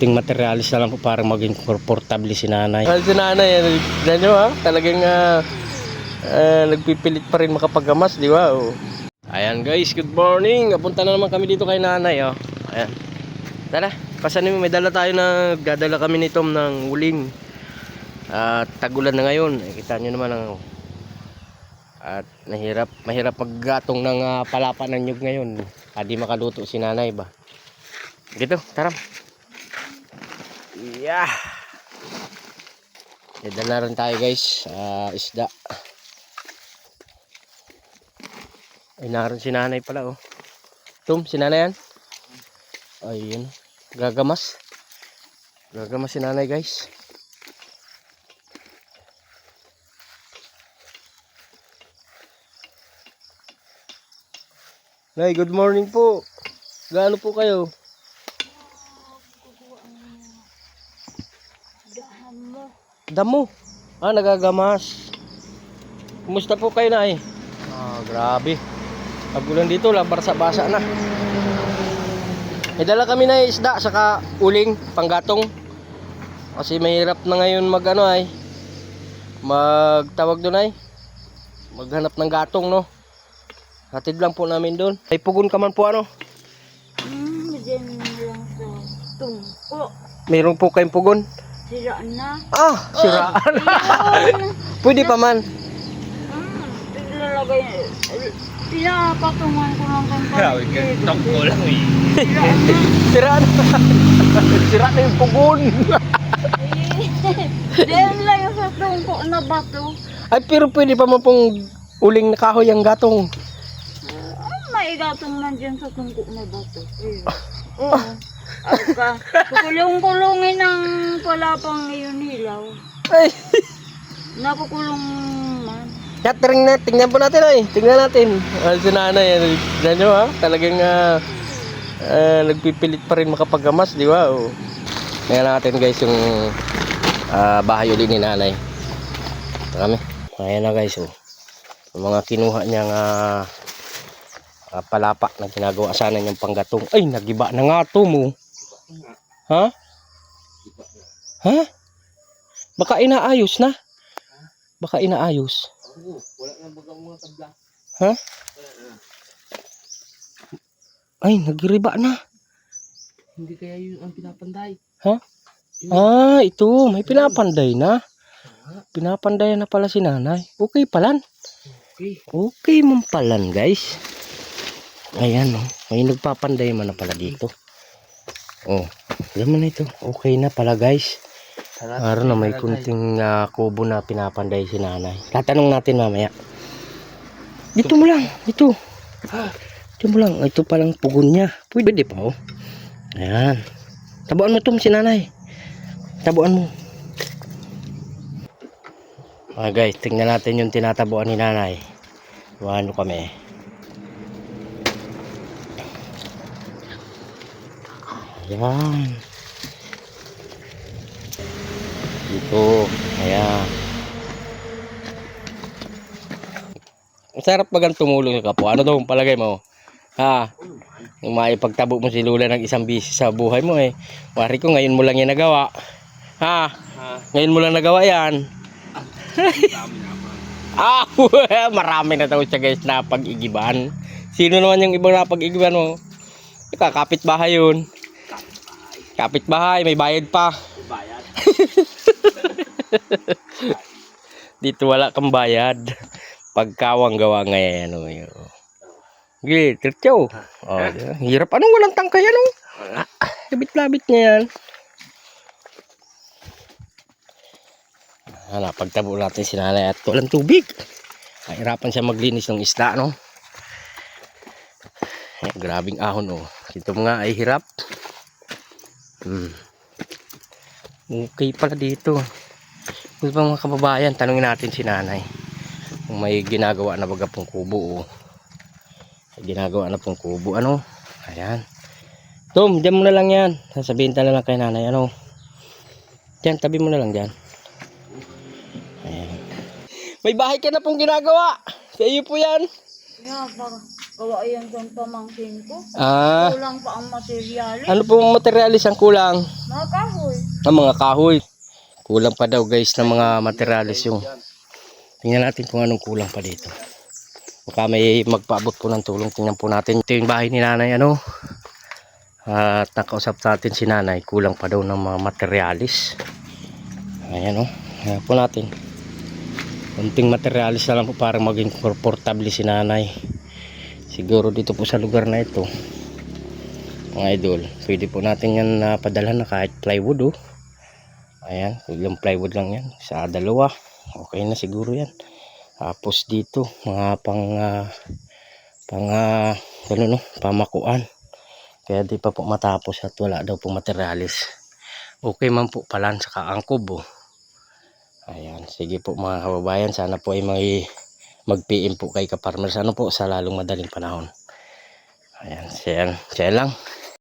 Ting materialis na lang po para maging komportable si nanay. Ah, si nanay, ano, dyan nyo ha, talagang ah, ah, nagpipilit pa rin makapagamas, di ba? Oh. Ayan guys, good morning. Napunta na naman kami dito kay nanay. Oh. Ayan. Tara, pasanin mo, may dala tayo na dadala kami ni Tom ng uling. At tagulan na ngayon. Eh, kita nyo naman ang at nahirap, mahirap maggatong ng ah, palapa ng nyug ngayon. Adi makaluto si nanay ba? Dito, tara. Yeah. May dala rin tayo guys. ah, isda. Ay, naroon si nanay pala oh. Tum, si nanay yan? Ayun. Gagamas. Gagamas si nanay guys. Nay, good morning po. Gaano po kayo? Damo. Ah, nagagamas. Kumusta po kayo na eh? Ah, grabe. Pagulan dito, labar sa basa na. May dala kami na isda, saka uling, panggatong. Kasi mahirap na ngayon mag ano ay. Magtawag doon ay. Maghanap ng gatong no. Hatid lang po namin doon. Ay pugon ka man po ano. Dyan lang sa tungko. Mayroon po kayong pugon. Sira na. Ah, siraan. Pwede pa man. Hmm, ilalagay. Pinapatungan ko lang kang Tungko lang eh. Sira na. Sira na. Yung pugon. Diyan lang yung sa tungko na bato. Ay, pero pwede pa man pong uling na kahoy ang gatong. Ah, may gatong man dyan sa tungko na bato. Ayun. Oo. Ako ka. Kukulong-kulungin ng palapang iyon hilaw. Ay, Nakukulong man. ya, tingnan, na, tingnan po natin ay. Tingnan natin. Ah, si nanay, yan. Yan nyo ha. Talagang ah, ah, nagpipilit pa rin makapagamas, di ba? Oh. Tingnan natin guys yung ah, bahay uli ni nanay. Kami. Ayan na guys oh. Yung mga kinuha niyang ah, ah, palapa na ginagawa sana niyang panggatong. Ay, nagiba na nga to mo. Ha? Ha? Baka inaayos na. Baka inaayos. Wala na baga mga tabla. Ha? Ay, nagriba na. Hindi kaya yun ang pinapanday. Ah, ito. May pinapanday na. Pinapanday na pala si nanay. Okay palan. Okay. Okay man palan, guys. Ayan, oh. May nagpapanday man na pala dito. Oh, alam mo na ito. Okay na pala, guys. Araw na may kunting ah, kubo na pinapanday si nanay. Tatanong natin mamaya. Dito mo lang. Dito. Dito mo lang. Ito palang pugon niya. Pwede pa, oh. Ayan. Tabuan mo ito si nanay. Tabuan mo. Ah guys, tingnan natin yung tinatabuan ni nanay. Ano kami. Ayan. Dito. Ayan. Ang sarap bagang tumulong sa kapwa. Ano daw ang palagay mo? Ha? Yung maipagtabo mo si Lula ng isang bisis sa buhay mo eh. Wari ko ngayon mo lang yan nagawa. Ha? Ngayon mo lang nagawa yan. ah, marami na daw siya guys na pag-igiban. Sino naman yung ibang napag-igiban mo? Ika, kapitbahay yun. Kapitbahay, may bayad pa. Bayad. Dito wala kang bayad. Pagkawang gawa ngayon. Ano, yun. Gili, tirtyaw. Oh, hirap. Anong walang tangkay? Ano? Labit-labit niya yan. Ano, pagtabo natin si nanay at walang tubig. Kahirapan siya maglinis ng isda, no? Eh, grabing ahon, oh. Ito mga ay hirap. Hmm. Okay pala dito. Kung ba mga kababayan, tanungin natin si nanay. Kung may ginagawa na baga pong kubo, oh. Ginagawa na pong kubo, ano? Ayan. Tom, dyan mo na lang yan. Sasabihin na lang kay nanay, ano? Dyan, tabi mo na lang dyan. Ayan. May bahay ka na pong ginagawa. Sa iyo po yan. Yabang. Gawa yan doon pamangkin ko. Ah, Kulang pa ang materyales. ano pong materialis ang kulang? Mga kahoy. Ang mga kahoy. Kulang pa daw guys ng mga materialis yung. Tingnan natin kung anong kulang pa dito. Baka may magpaabot po ng tulong. Tingnan po natin. Ito yung bahay ni nanay ano. At nakausap natin si nanay. Kulang pa daw ng mga materialis. Ayan o. Ayan po natin. Kunting materialis na lang po para maging komportable si nanay. Siguro dito po sa lugar na ito. Mga idol. Pwede po natin yan napadala na kahit plywood oh. Ayan. Ilang plywood lang yan. Sa dalawa. Okay na siguro yan. Tapos dito. Mga pang ah, pang ah, ano no, pamakuan. Kaya di pa po matapos at wala daw po materialis. Okay man po palan sa kaangkob oh. Ayan, sige po mga kababayan, sana po ay may mag-PM po kay Kaparmers ano po sa lalong madaling panahon. Ayan, siya, siya lang.